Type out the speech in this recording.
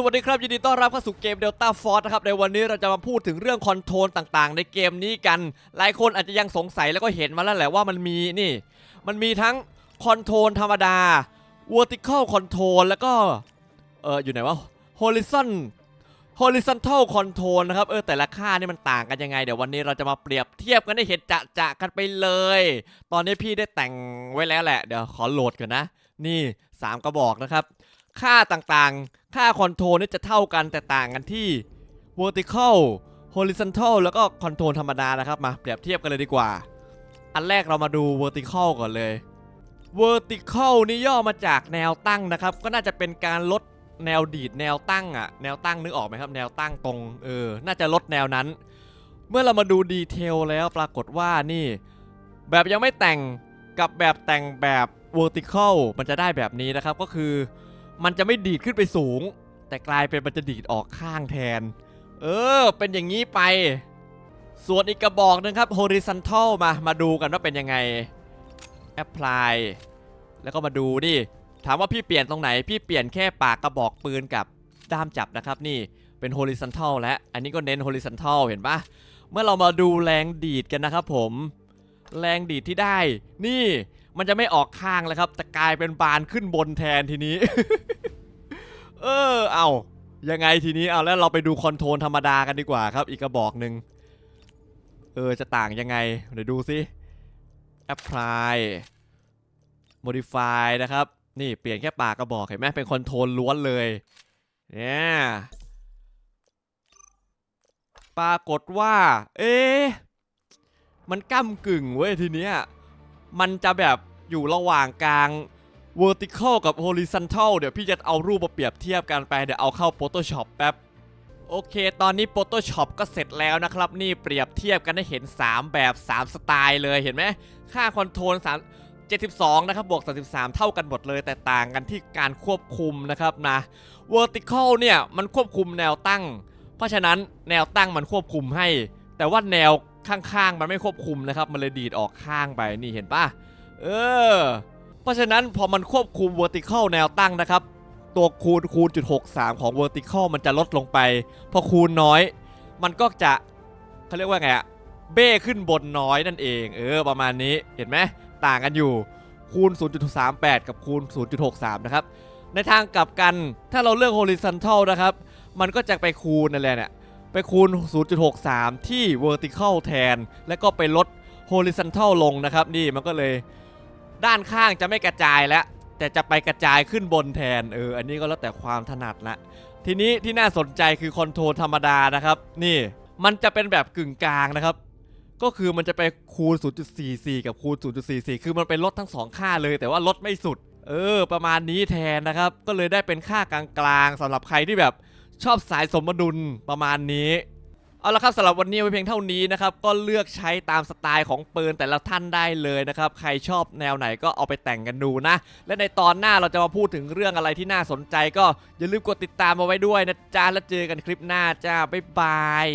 สวัสดีครับ ยินดีต้อนรับเข้าสู่เกม Delta Force นะครับ ในวันนี้เราจะมาพูดถึงเรื่องคอนโทรลต่างๆ ในเกมนี้กัน หลายคนอาจจะยังสงสัยแล้วก็เห็นมาแล้วแหละว่ามันมีนี่ มันมีทั้งคอนโทรลธรรมดา vertical control แล้วก็เอออยู่ไหนวะ horizon horizontal control นะครับเออแต่ละค่านี่มันต่างกันยังไง เดี๋ยววันนี้เราจะมาเปรียบเทียบกันให้เห็นจะจะกันไปเลย ตอนนี้พี่ได้แต่งไว้แล้วแหละเดี๋ยวขอโหลดกันนะ นี่สามกระบอกนะครับ ค่าต่างๆ ค่าคอนโทรลนี่จะเท่ากันแต่ต่างกันที่ vertical horizontal แล้วก็คอนโทรลธรรมดานะครับมาเปรียบเทียบกันเลยดีกว่า อันแรกเรามาดู vertical ก่อนเลย vertical นี่ย่อมาจากแนวตั้งนะครับ ก็น่าจะเป็นการลดแนวดีดแนวตั้งอะแนวตั้งนึกออกไหมครับ แนวตั้งตรงเออน่าจะลดแนวนั้น เมื่อเรามาดูดีเทลแล้วปรากฏว่านี่ แบบยังไม่แต่งกับแบบแต่งแบบ vertical มันจะได้แบบนี้นะครับก็คือ มันจะไม่ดีดขึ้นไปสูง แต่กลายเป็นมันจะดีดออกข้างแทน เออ เป็นอย่างนี้ไป ส่วนอีกกระบอกหนึงครับ horizontal มา มาดูกันว่าเป็นยังไง apply แล้วก็มาดูดิถามว่าพี่เปลี่ยนตรงไหน พี่เปลี่ยนแค่ปากกระบอกปืนกับด้ามจับนะครับนี่เป็น horizontal และ อันนี้ก็เน้น horizontal เห็นปะเมื่อเรามาดูแรงดีดกันนะครับผม แรงดีดที่ได้ นี่ มันจะไม่ออกข้างแล้วครับแต่กลายเป็นบานขึ้นบนแทนทีนี้ เออ เอายังไงทีนี้เอาแล้วเราไปดูคอนโทรลธรรมดากันดีกว่าครับ อีกกระบอกหนึ่งเออจะต่างยังไงเดี๋ยวดูสิ apply modify นะครับ นี่เปลี่ยนแค่ปากกระบอกเห็นไหมเป็นคอนโทรลล้วนเลยเนี่ยปรากฏว่า เอ๊ะมันก้ากึ่งเว้ยทีเนี้ย มันจะแบบอยู่ระหว่างกลาง vertical กับ horizontal เดี๋ยวพี่จะเอารูปมาเปรียบเทียบกันไป เดี๋ยวเอาเข้า Photoshop แป๊บ โอเค ตอนนี้ Photoshop ก็เสร็จแล้วนะครับ นี่เปรียบเทียบกันให้เห็น 3 แบบ 3 สไตล์เลยเห็นไหม ค่าคอนโทรล3 72 นะครับ บวก 33 เท่ากันหมดเลย แต่ต่างกันที่การควบคุมนะครับนะ vertical เนี่ย มันควบคุมแนวตั้ง เพราะฉะนั้นแนวตั้งมันควบคุมให้ แต่ว่าแนว ข้างๆ มันไม่ควบคุมนะครับ มันเลยดีดออกข้างไปนี่เห็นปะเออ เพราะฉะนั้นพอมันควบคุม vertical แนวตั้งนะครับ ตัวคูณคูณจุด63ของ vertical มันจะลดลงไป พอคูณน้อย มันก็จะเขาเรียกว่าไงอะเบ้ขึ้นบนน้อยนั่นเอง เออ ประมาณนี้เห็นไหมต่างกันอยู่คูณ 0.38 กับคูณ 0.63 นะครับ ในทางกลับกันถ้าเราเลือก horizontal นะครับ มันก็จะไปคูณนั่นแหละเนี่ย ไปคูณ 0.63 ที่ vertical แทน แล้วก็ไปลด horizontal ลงนะครับ นี่มันก็เลยด้านข้างจะไม่กระจายแล้ว แต่จะไปกระจายขึ้นบนแทน เออ อันนี้ก็แล้วแต่ความถนัดละ ทีนี้ที่น่าสนใจคือคอนโทรลธรรมดานะครับ นี่ มันจะเป็นแบบกึ่งกลางนะครับ ก็คือมันจะไปคูณ 0.44 กับคูณ 0.44 คือมันเป็นลดทั้งสองค่าเลย แต่ว่าลดไม่สุด เออ ประมาณนี้แทนนะครับ ก็เลยได้เป็นค่ากลางๆสำหรับใครที่แบบ ชอบสายสมดุลประมาณนี้เอาละครับสำหรับวันนี้ไว้เพียงเท่านี้นะครับก็เลือกใช้ตามสไตล์ของปืนแต่ละท่านได้เลยนะครับใครชอบแนวไหนก็เอาไปแต่งกันดูนะ และในตอนหน้าเราจะมาพูดถึงเรื่องอะไรที่น่าสนใจ ก็อย่าลืมกดติดตามมาไว้ด้วยนะจ้าแล้วเจอกันคลิปหน้าจ้าบ๊ายบาย